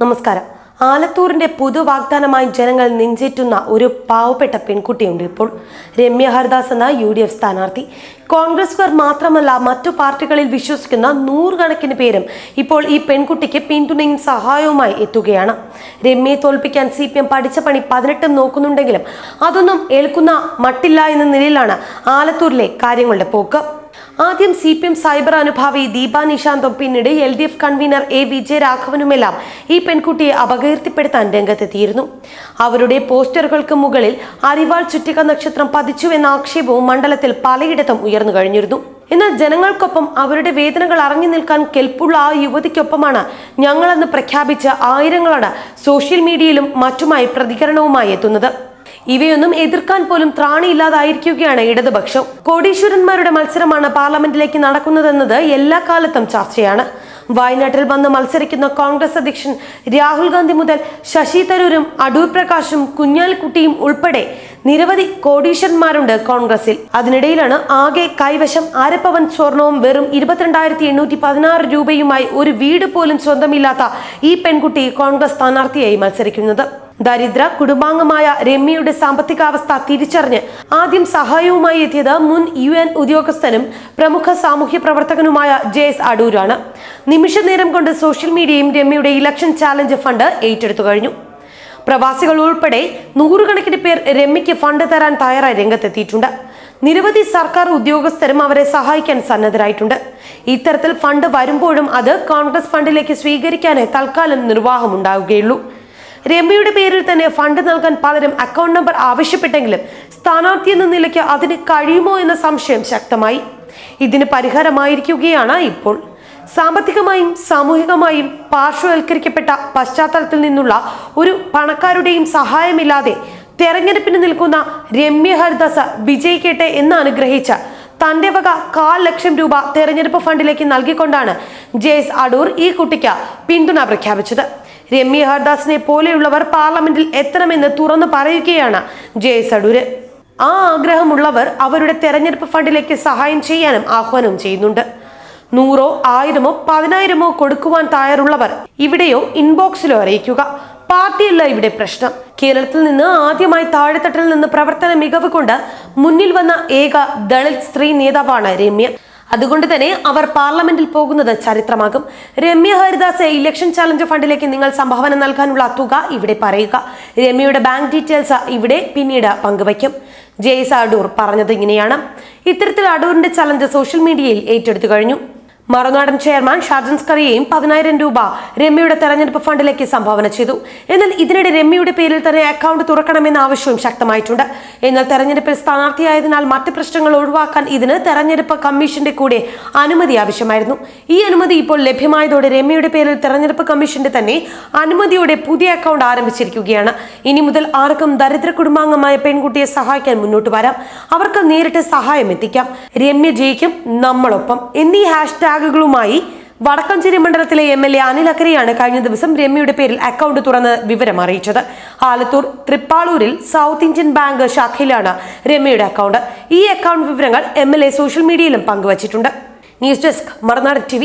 നമസ്കാരം. ആലത്തൂരിന്റെ പുതു വാഗ്ദാനമായി ജനങ്ങൾ നെഞ്ചേറ്റുന്ന ഒരു പാവപ്പെട്ട പെൺകുട്ടിയുണ്ട് ഇപ്പോൾ. രമ്യ ഹരിദാസ് എന്ന യു ഡി എഫ് സ്ഥാനാർത്ഥി. കോൺഗ്രസുകാർ മാത്രമല്ല മറ്റു പാർട്ടികളിൽ വിശ്വസിക്കുന്ന നൂറുകണക്കിന് പേരും ഇപ്പോൾ ഈ പെൺകുട്ടിക്ക് പിന്തുണയും സഹായവുമായി എത്തുകയാണ്. രമ്യയെ തോൽപ്പിക്കാൻ സി പി എം പഠിച്ച പണി പതിനെട്ടും നോക്കുന്നുണ്ടെങ്കിലും അതൊന്നും ഏൽക്കുന്ന മട്ടില്ല എന്ന നിലയിലാണ് ആലത്തൂരിലെ കാര്യങ്ങളുടെ പോക്ക്. ആദ്യം സി പി എം സൈബർ അനുഭാവി ദീപ നിശാന്തും പിന്നീട് L D F convener A വിജയരാഘവനുമെല്ലാം ഈ പെൺകുട്ടിയെ അപകീർത്തിപ്പെടുത്താൻ രംഗത്തെത്തിയിരുന്നു. അവരുടെ പോസ്റ്ററുകൾക്ക് മുകളിൽ അരിവാൾ ചുറ്റിക നക്ഷത്രം പതിച്ചു എന്ന ആക്ഷേപവും മണ്ഡലത്തിൽ പലയിടത്തും ഉയർന്നു കഴിഞ്ഞിരുന്നു. എന്നാൽ ജനങ്ങൾക്കൊപ്പം അവരുടെ വേദനകൾ അറിഞ്ഞു നിൽക്കാൻ കെൽപ്പുള്ള ആ യുവതിക്കൊപ്പമാണ് ഞങ്ങളെന്ന് പ്രഖ്യാപിച്ച ആയിരങ്ങളാണ് സോഷ്യൽ മീഡിയയിലും മറ്റുമായി പ്രതികരണവുമായി എത്തുന്നത്. ഇവയൊന്നും എതിർക്കാൻ പോലും ത്രാണിയില്ലാതായിരിക്കുകയാണ് ഇടതുപക്ഷം. കോടീശ്വരന്മാരുടെ മത്സരമാണ് പാർലമെന്റിലേക്ക് നടക്കുന്നതെന്നത് എല്ലാ കാലത്തും ചർച്ചയാണ്. വയനാട്ടിൽ വന്ന് മത്സരിക്കുന്ന കോൺഗ്രസ് അധ്യക്ഷൻ രാഹുൽ ഗാന്ധി മുതൽ ശശി തരൂരും അടൂർ പ്രകാശും കുഞ്ഞാലിക്കുട്ടിയും ഉൾപ്പെടെ നിരവധി കോടീശ്വരന്മാരുണ്ട് കോൺഗ്രസിൽ. അതിനിടയിലാണ് ആകെ കൈവശം ആരപ്പവൻ സ്വർണവും വെറും ഇരുപത്തിരണ്ടായിരത്തി എണ്ണൂറ്റി പതിനാറ് രൂപയുമായി ഒരു വീട് പോലും സ്വന്തമില്ലാത്ത ഈ പെൺകുട്ടി കോൺഗ്രസ് സ്ഥാനാർത്ഥിയായി മത്സരിക്കുന്നത്. ദരിദ്ര കുടുംബാംഗമായ രമ്യയുടെ സാമ്പത്തികാവസ്ഥ തിരിച്ചറിഞ്ഞ് ആദ്യം സഹായവുമായി എത്തിയത് മുൻ യു എൻ ഉദ്യോഗസ്ഥനും പ്രമുഖ സാമൂഹ്യ പ്രവർത്തകനുമായ ജെ എസ് അടൂരാണ്. നിമിഷ നേരം കൊണ്ട് സോഷ്യൽ മീഡിയയും രമ്യയുടെ ഇലക്ഷൻ ചാലഞ്ച് ഫണ്ട് ഏറ്റെടുത്തു കഴിഞ്ഞു. പ്രവാസികൾ ഉൾപ്പെടെ നൂറുകണക്കിന് പേർ രമ്യയ്ക്ക് ഫണ്ട് തരാൻ തയ്യാറായി രംഗത്തെത്തിയിട്ടുണ്ട്. നിരവധി സർക്കാർ ഉദ്യോഗസ്ഥരും അവരെ സഹായിക്കാൻ സന്നദ്ധരായിട്ടുണ്ട്. ഇത്തരത്തിൽ ഫണ്ട് വരുമ്പോഴും അത് കോൺഗ്രസ് ഫണ്ടിലേക്ക് സ്വീകരിക്കാനേ തൽക്കാലം നിർവാഹമുണ്ടാവുകയുള്ളൂ. രമ്യയുടെ പേരിൽ തന്നെ ഫണ്ട് നൽകാൻ പലരും അക്കൗണ്ട് നമ്പർ ആവശ്യപ്പെട്ടെങ്കിലും സ്ഥാനാർത്ഥി എന്ന നിലയ്ക്ക് അതിന് കഴിയുമോ എന്ന സംശയം ശക്തമായി. ഇതിന് പരിഹാരമായിരിക്കുകയാണ് ഇപ്പോൾ. സാമ്പത്തികമായും സാമൂഹികമായും പാർശ്വവൽക്കരിക്കപ്പെട്ട പശ്ചാത്തലത്തിൽ നിന്നുള്ള ഒരു പണക്കാരുടെയും സഹായമില്ലാതെ തെരഞ്ഞെടുപ്പിന് നിൽക്കുന്ന രമ്യ ഹരിദാസ് വിജയിക്കട്ടെ എന്ന് അനുഗ്രഹിച്ച തന്റെ വക കാൽ ലക്ഷം രൂപ തെരഞ്ഞെടുപ്പ് ഫണ്ടിലേക്ക് നൽകിക്കൊണ്ടാണ് ജെ എസ് അടൂർ ഈ കുട്ടിക്ക് പിന്തുണ പ്രഖ്യാപിച്ചത്. രമ്യ ഹർദാസിനെ പോലെയുള്ളവർ പാർലമെന്റിൽ എത്തണമെന്ന് തുറന്നു പറയുകയാണ് ജെ എസ് അടൂര്. ആ ആഗ്രഹമുള്ളവർ അവരുടെ തെരഞ്ഞെടുപ്പ് ഫണ്ടിലേക്ക് സഹായം ചെയ്യാനും ആഹ്വാനം ചെയ്യുന്നുണ്ട്. നൂറോ ആയിരമോ പതിനായിരമോ കൊടുക്കുവാൻ തയ്യാറുള്ളവർ ഇവിടെയോ ഇൻബോക്സിലോ അറിയിക്കുക. പാർട്ടിയല്ല ഇവിടെ പ്രശ്നം. കേരളത്തിൽ നിന്ന് ആദ്യമായി താഴെത്തട്ടിൽ നിന്ന് പ്രവർത്തന മികവ് കൊണ്ട് മുന്നിൽ വന്ന ഏക ദളിത് സ്ത്രീ നേതാവാണ് രമ്യ. അതുകൊണ്ട് തന്നെ അവർ പാർലമെന്റിൽ പോകുന്നത് ചരിത്രമാകും. രമ്യ ഹരിദാസ് ഇലക്ഷൻ ചാലഞ്ച് ഫണ്ടിലേക്ക് നിങ്ങൾ സംഭാവന നൽകാനുള്ള തുക ഇവിടെ പറയുക. രമ്യയുടെ ബാങ്ക് ഡീറ്റെയിൽസ് ഇവിടെ പിന്നീട് പങ്കുവയ്ക്കും. ജെയ്സ് അടൂർ പറഞ്ഞത് ഇങ്ങനെയാണ്. ഇത്തരത്തിൽ അടൂറിന്റെ ചലഞ്ച് സോഷ്യൽ മീഡിയയിൽ ഏറ്റെടുത്തു കഴിഞ്ഞു. മറുനാടൻ ചെയർമാൻ ഷാജൻ സ്കറിയയും പതിനായിരം രൂപ രമ്യയുടെ തെരഞ്ഞെടുപ്പ് ഫണ്ടിലേക്ക് സംഭാവന ചെയ്തു. എന്നാൽ ഇതിനിടെ രമ്യയുടെ പേരിൽ തന്നെ അക്കൗണ്ട് തുറക്കണമെന്ന ആവശ്യവും ശക്തമായിട്ടുണ്ട്. എന്നാൽ തെരഞ്ഞെടുപ്പിൽ സ്ഥാനാർത്ഥിയായതിനാൽ മറ്റ് പ്രശ്നങ്ങൾ ഒഴിവാക്കാൻ ഇതിന് തെരഞ്ഞെടുപ്പ് കമ്മീഷന്റെ കൂടെ അനുമതി ആവശ്യമായിരുന്നു. ഈ അനുമതി ഇപ്പോൾ ലഭ്യമായതോടെ രമ്യയുടെ പേരിൽ തെരഞ്ഞെടുപ്പ് കമ്മീഷന്റെ തന്നെ അനുമതിയോടെ പുതിയ അക്കൗണ്ട് ആരംഭിച്ചിരിക്കുകയാണ്. ഇനി മുതൽ ആർക്കും ദരിദ്ര കുടുംബാംഗമായ പെൺകുട്ടിയെ സഹായിക്കാൻ മുന്നോട്ട് വരാം. അവർക്ക് നേരിട്ട് സഹായം എത്തിക്കാം. രമ്യ ജയിക്കും നമ്മളൊപ്പം. എന്നീ ഹാഷ്ടാഗുകളുമായി വടക്കഞ്ചേരി മണ്ഡലത്തിലെ എം എൽ എ അനിൽ അക്കരയാണ് കഴിഞ്ഞ ദിവസം രമ്യയുടെ പേരിൽ അക്കൗണ്ട് തുറന്ന് വിവരം അറിയിച്ചത്. ആലത്തൂർ തൃപ്പാളൂരിൽ സൗത്ത് ഇന്ത്യൻ ബാങ്ക് ശാഖയിലാണ് രമ്യയുടെ അക്കൗണ്ട്. ഈ അക്കൗണ്ട് വിവരങ്ങൾ എ സോഷ്യൽ മീഡിയയിലും പങ്കുവച്ചിട്ടുണ്ട്. News desk മറുനാട് T